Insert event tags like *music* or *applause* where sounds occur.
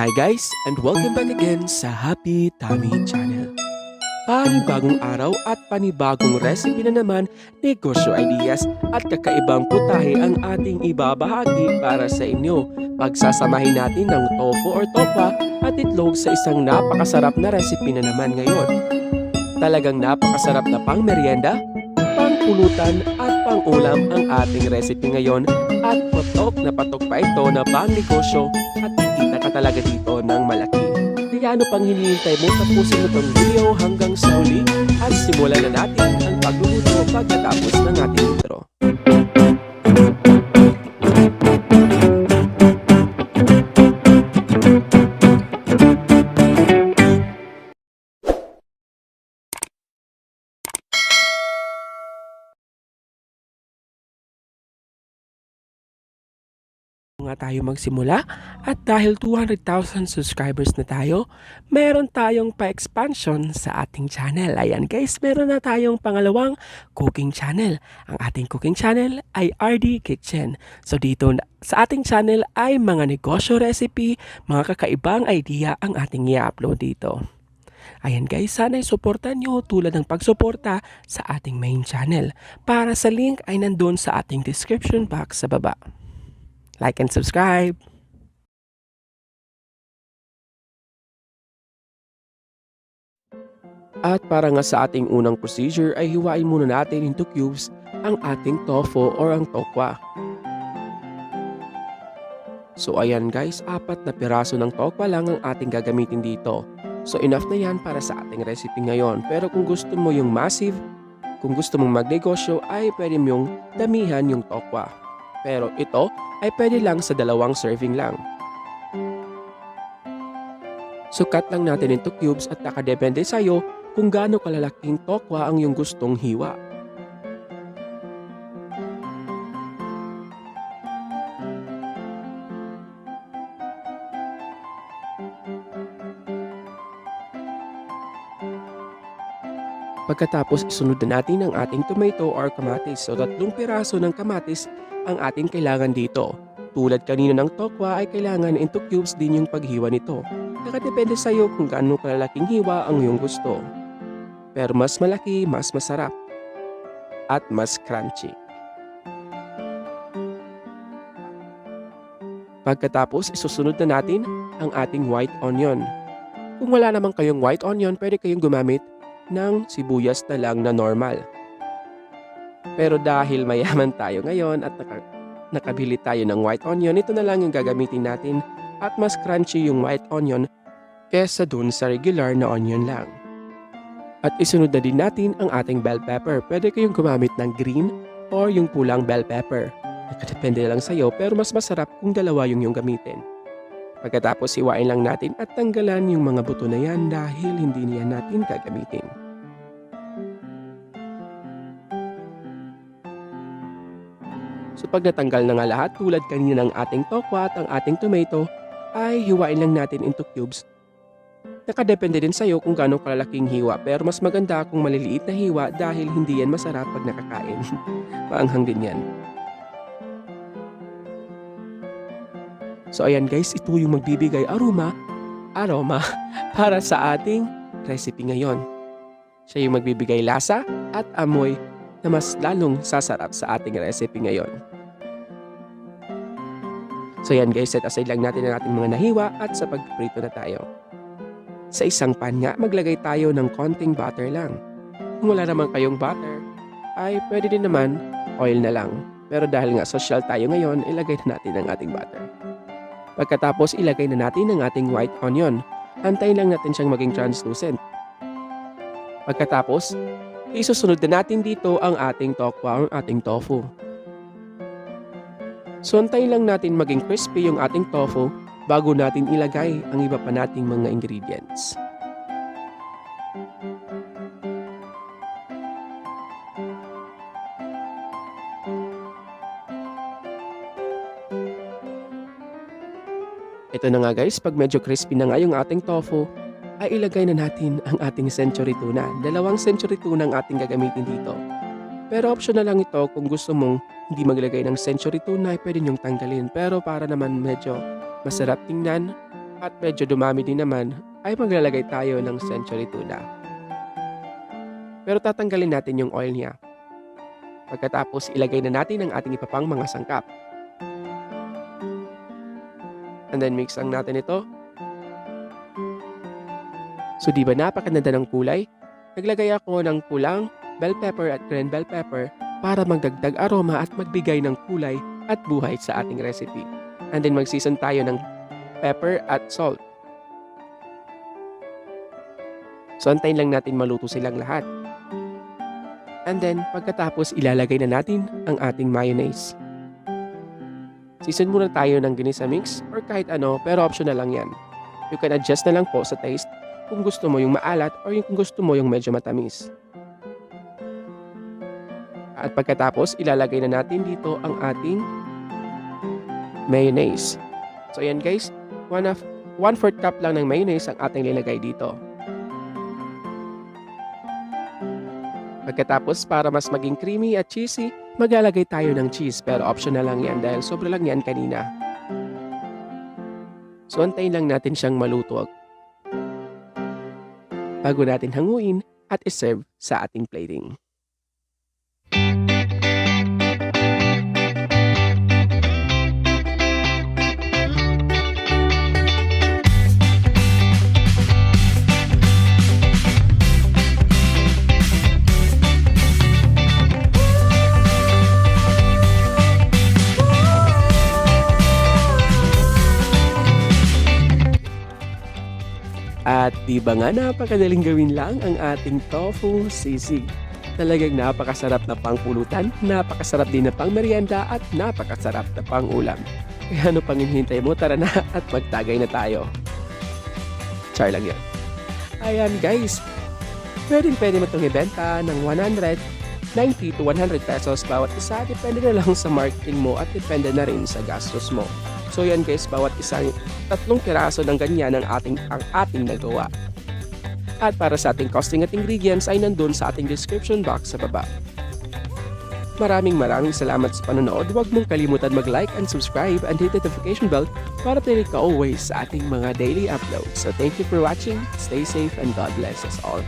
Hi guys, and welcome back again sa Happy Tummy Channel. Panibagong araw at panibagong recipe na naman, negosyo ideas at kakaibang putahe ang ating ibabahagi para sa inyo. Pagsasamahin natin ng tofu or tokwa at itlog sa isang napakasarap na recipe na naman ngayon. Talagang napakasarap na pang merienda, pang pulutan at pang ulam ang ating recipe ngayon at patok na patok pa ito na pang negosyo at kikita ka talaga dito ng malaki. Kaya ano pang hinihintay mo tapusin mo itong video hanggang sa huli at simulan na natin ang pagluluto pagkatapos ng ating intro. Nga tayo magsimula at dahil 200,000 subscribers na tayo, meron tayong pa-expansion sa ating channel. Ayan guys, meron na tayong pangalawang cooking channel. Ang ating cooking channel ay RD Kitchen. So dito sa ating channel ay mga negosyo recipe, mga kakaibang idea ang ating i-upload dito. Ayan guys, sana'y suportan nyo tulad ng pagsuporta sa ating main channel. Para sa link ay nandun sa ating description box sa baba. Like and subscribe. At para nga sa ating unang procedure ay hiwain muna natin into cubes ang ating tofu or ang tokwa. So ayan guys, apat na piraso ng tokwa lang ang ating gagamitin dito. So enough na yan para sa ating recipe ngayon. Pero kung gusto mo yung massive, kung gusto mong magnegosyo ay pwede mong damihan yung tokwa. Pero ito ay pwede lang sa dalawang serving lang. Cut lang natin into cubes at nakadepende sa'yo kung gaano kalalaking tokwa ang iyong gustong hiwa. Pagkatapos isunod na natin ang ating tomato or kamatis. So tatlong piraso ng kamatis ang ating kailangan dito. Tulad kanina ng tokwa ay kailangan into cubes din yung paghiwa nito. Nakadepende sa iyo kung gaano kalalaking hiwa ang iyong gusto. Pero mas malaki, mas masarap. At mas crunchy. Pagkatapos, isusunod na natin ang ating white onion. Kung wala naman kayong white onion, pwede kayong gumamit ng sibuyas na lang na normal. Pero dahil mayaman tayo ngayon at naka, nakabili tayo ng white onion, ito na lang yung gagamitin natin at mas crunchy yung white onion kesa dun sa regular na onion lang. At isunod na din natin ang ating bell pepper. Pwede kayong gumamit ng green or yung pulang bell pepper. Nakadepende lang sa'yo pero mas masarap kung dalawa yung yung gamitin. Pagkatapos iwain lang natin at tanggalan yung mga buto na yan dahil hindi niyan natin gagamitin. So pag natanggal na nga lahat tulad kanina ng ating tokwa at ang ating tomato, ay hiwain lang natin into cubes. Nakadepende din sa'yo kung gaano kalalaking hiwa pero mas maganda kung maliliit na hiwa dahil hindi yan masarap pag nakakain. *laughs* Maanghang din yan. So ayan guys, ito yung magbibigay aroma, aroma *laughs* para sa ating recipe ngayon. Siya yung magbibigay lasa at amoy na mas lalong sasarap sa ating recipe ngayon. So yan guys, set aside lang natin ang ating mga nahiwa at sa pagprito na tayo. Sa isang pan nga, maglagay tayo ng konting butter lang. Kung wala naman kayong butter, ay pwede din naman oil na lang. Pero dahil nga social tayo ngayon, ilagay na natin ang ating butter. Pagkatapos, ilagay na natin ang ating white onion. Antayin lang natin siyang maging translucent. Pagkatapos, isusunod na natin dito ang ating tokwa, ang ating tofu. So antayin lang natin maging crispy yung ating tofu bago natin ilagay ang iba pa nating mga ingredients. Ito na nga guys, pag medyo crispy na nga yung ating tofu, ay ilagay na natin ang ating century tuna. Dalawang century tuna ang ating gagamitin dito. Pero option na lang ito kung gusto mong hindi maglagay ng century tuna ay pwede nyong tanggalin. Pero para naman medyo masarap tingnan at medyo dumami din naman, ay maglalagay tayo ng century tuna. Pero tatanggalin natin yung oil niya. Pagkatapos ilagay na natin ang ating ipapang mga sangkap. And then mix lang natin ito. So di ba napakaganda ng kulay? Naglagay ako ng pulang, bell pepper at green bell pepper para magdagdag aroma at magbigay ng kulay at buhay sa ating recipe. And then magseason tayo ng pepper at salt. So antayin lang natin maluto silang lahat. And then pagkatapos ilalagay na natin ang ating mayonnaise. Season muna tayo ng ginisa mix or kahit ano pero optional lang yan. You can adjust na lang po sa taste kung gusto mo yung maalat or yung kung gusto mo yung medyo matamis. At pagkatapos ilalagay na natin dito ang ating mayonnaise. So yan guys, 1 of 1 4 cup lang ng mayonnaise ang ating nilagay dito. Pagkatapos para mas maging creamy at cheesy, maglalagay tayo ng cheese pero optional lang yan dahil sobra lang yan kanina. So antayin lang natin siyang maluto bago natin hanguin at iserve sa ating plating. At di ba nga napakadaling gawin lang ang ating tofu sisig. Talagang napakasarap na pangpulutan, napakasarap din na pang merienda at napakasarap na pang ulam. Kaya ano pang hinihintay mo, tara na *laughs* at magtagay na tayo. Char lang yan. Ayan guys, pwedeng pwede mo itong ibenta ng 190 to 100 pesos bawat isa. Depende na lang sa marketing mo at depende na rin sa gastos mo. So yan guys, bawat isang tatlong piraso ng ganyan ang ating, ang ating nagawa. At para sa ating costing at ingredients ay nandun sa ating description box sa baba. Maraming maraming salamat sa panonood. Huwag mong kalimutan mag-like and subscribe and hit the notification bell para updated ka always sa ating mga daily uploads. So thank you for watching, stay safe, and God bless us all.